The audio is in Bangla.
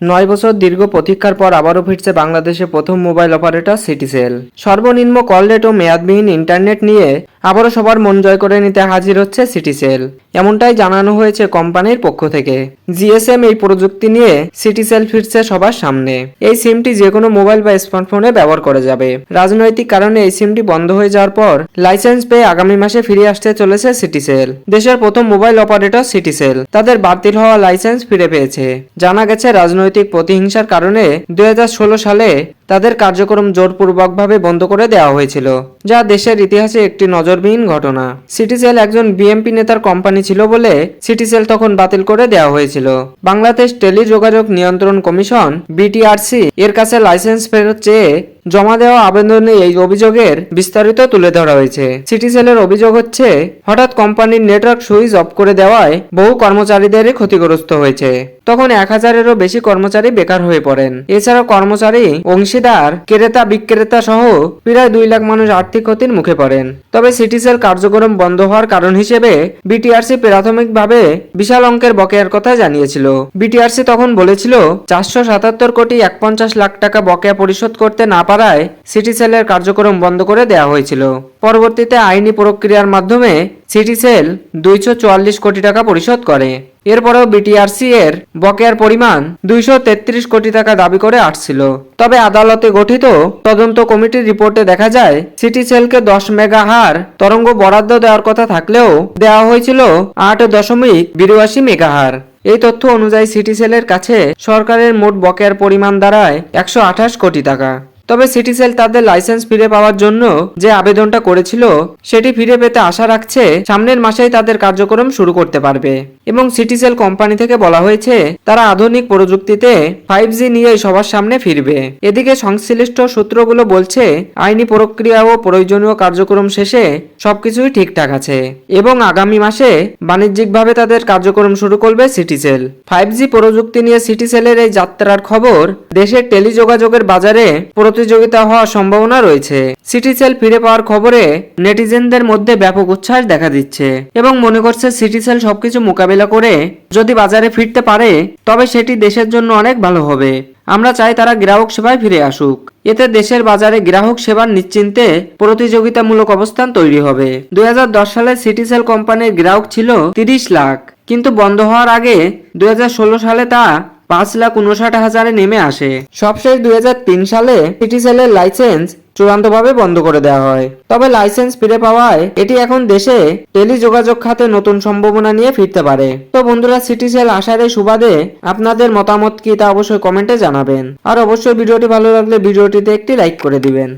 নয় বছর দীর্ঘ প্রতীক্ষার পর আবারও ফিরছে বাংলাদেশের প্রথম মোবাইল অপারেটর সিটিসেল সর্বনিম্ন কল রেট ও মেয়াদবিহীন ইন্টারনেট নিয়ে আবারও সবার মন জয় করে নিতে হাজির হচ্ছে সিটিসেল এমনটাই জানানো হয়েছে কোম্পানির পক্ষ থেকে। জিএসএম এই প্রযুক্তি নিয়ে সিটিসেল ফিরছে সবার সামনে। এই সিমটি যে কোনো মোবাইল বা স্মার্টফোনে ব্যবহার করা যাবে। রাজনৈতিক কারণে এই সিমটি বন্ধ হয়ে যাওয়ার পর লাইসেন্স পেয়ে আগামী মাসে ফিরে আসতে চলেছে সিটিসেল দেশের প্রথম মোবাইল অপারেটর সিটিসেল তাদের বাতিল হওয়া লাইসেন্স ফিরে পেয়েছে। জানা গেছে, রাজনৈতিক প্রতিহিংসার কারণে দুই হাজার ষোলো সালে তাদের কার্যক্রম জোরপূর্বকভাবে বন্ধ করে দেওয়া হয়েছিল, যা দেশের ইতিহাসে একটি নজরবিহীন ঘটনা। সিটিসেল একজন বিএমপি নেতার কোম্পানি ছিল বলে সিটিসেল তখন বাতিল করে দেওয়া হয়েছিল। বাংলাদেশ টেলিযোগাযোগ নিয়ন্ত্রণ কমিশন, বিটিআরসি, এর কাছে লাইসেন্স ফেরত চেয়ে জমা দেওয়া আবেদনে এই অভিযোগের বিস্তারিত তুলে ধরা হয়েছে। সিটিসেলের অভিযোগ হচ্ছে, হঠাৎ কোম্পানির নেটওয়ার্ক সুইচ অফ করে দেওয়ায় বহু কর্মচারীদেরই ক্ষতিগ্রস্ত হয়েছে। তখন এক হাজারেরও বেশি কর্মচারী বেকার হয়ে পড়েন। এছাড়াও কর্মচারী, অংশীদার, ক্রেতা, বিক্রেতা সহ প্রায় দুই লাখ মানুষ আর্থিক ক্ষতির মুখে পড়েন। তবে সিটিসেল কার্যক্রম বন্ধ হওয়ার কারণ হিসেবে বিটিআরসি প্রাথমিকভাবে বিশাল অঙ্কের বকেয়ার কথা জানিয়েছিল। বিটিআরসি তখন বলেছিল, চারশো সাতাত্তর কোটি এক পঞ্চাশ লাখ টাকা বকেয়া পরিশোধ করতে না পারায় সিটিসেলের কার্যক্রম বন্ধ করে দেওয়া হয়েছিল। পরবর্তীতে আইনি প্রক্রিয়ার মাধ্যমে সিটিসেল দুইশো চুয়াল্লিশ কোটি টাকা পরিশোধ করে। এরপরেও বিটিআরসি এর বকেয়ার পরিমাণ দুইশো তেত্রিশ কোটি টাকা দাবি করে আসছিল। তবে আদালতে গঠিত তদন্ত কমিটির রিপোর্টে দেখা যায় সিটিসেলকে দশ মেগা হার তরঙ্গ বরাদ্দ দেওয়ার কথা থাকলেও দেওয়া হয়েছিল আট দশমিক বিরাশি মেগাহার এই তথ্য অনুযায়ী সিটিসেলের কাছে সরকারের মোট বকেয়ার পরিমাণ দাঁড়ায় একশো আঠাশ কোটি টাকা। তবে সিটিসেল তাদের লাইসেন্স ফিরে পাওয়ার জন্য যে আবেদনটা করেছিল, সেটি ফিরে পেতে আশা রাখছে সামনের মাসেই তাদের কার্যক্রম শুরু করতে পারবে। এবং সিটিসেল কোম্পানি থেকে বলা হয়েছে, তারা আধুনিক প্রযুক্তিতে ফাইভ জি নিয়ে সবার সামনে ফিরবে। এদিকে সংশ্লিষ্ট সূত্রগুলো বলছে, আইনি প্রক্রিয়া ও প্রয়োজনীয় কার্যক্রম শেষে সবকিছুই ঠিকঠাক আছে। এবং আগামী মাসে বাণিজ্যিকভাবে তাদের কার্যক্রম শুরু করবে সিটিসেল ফাইভ জি প্রযুক্তি নিয়ে সিটিসেলের এই যাত্রার খবর, দেশের টেলিযোগাযোগের বাজারে প্রতিযোগিতা হওয়ার সম্ভাবনা রয়েছে। সিটিসেল ফিরে পাওয়ার খবরে নেটিজেনদের মধ্যে ব্যাপক উচ্ছ্বাস দেখা দিচ্ছে। এবং মনে করছে সিটিসেল সবকিছু মোকাবিলা করে যদি বাজারে ফিরতে পারে, তবে সেটি দেশের জন্য অনেক ভালো হবে। আমরা চাই তারা গ্রাহক সেবায় ফিরে আসুক। এতে দেশের বাজারে গ্রাহক সেবার নিশ্চিন্তে প্রতিযোগিতামূলক অবস্থান তৈরি হবে। দুই হাজার দশ সালে সিটিসেল কোম্পানির গ্রাহক ছিল তিরিশ লাখ, কিন্তু বন্ধ হওয়ার আগে দুই হাজার ষোলো সালে তা পাঁচ লাখ উনষাট হাজারে নেমে আসে। সবশেষ দুই হাজার তিন সালে সিটিসেলের লাইসেন্স চূড়ান্তভাবে বন্ধ করে দেওয়া হয়। তবে লাইসেন্স ফিরে পাওয়ায় এটি এখন দেশে টেলিযোগাযোগ খাতে নতুন সম্ভাবনা নিয়ে ফিরতে পারে। তো বন্ধুরা সিটিসেল আসার এই সুবাদে আপনাদের মতামত কি তা অবশ্যই কমেন্টে জানাবেন। আর অবশ্যই ভিডিওটি ভালো লাগলে ভিডিওটিতে একটি লাইক করে দিবেন।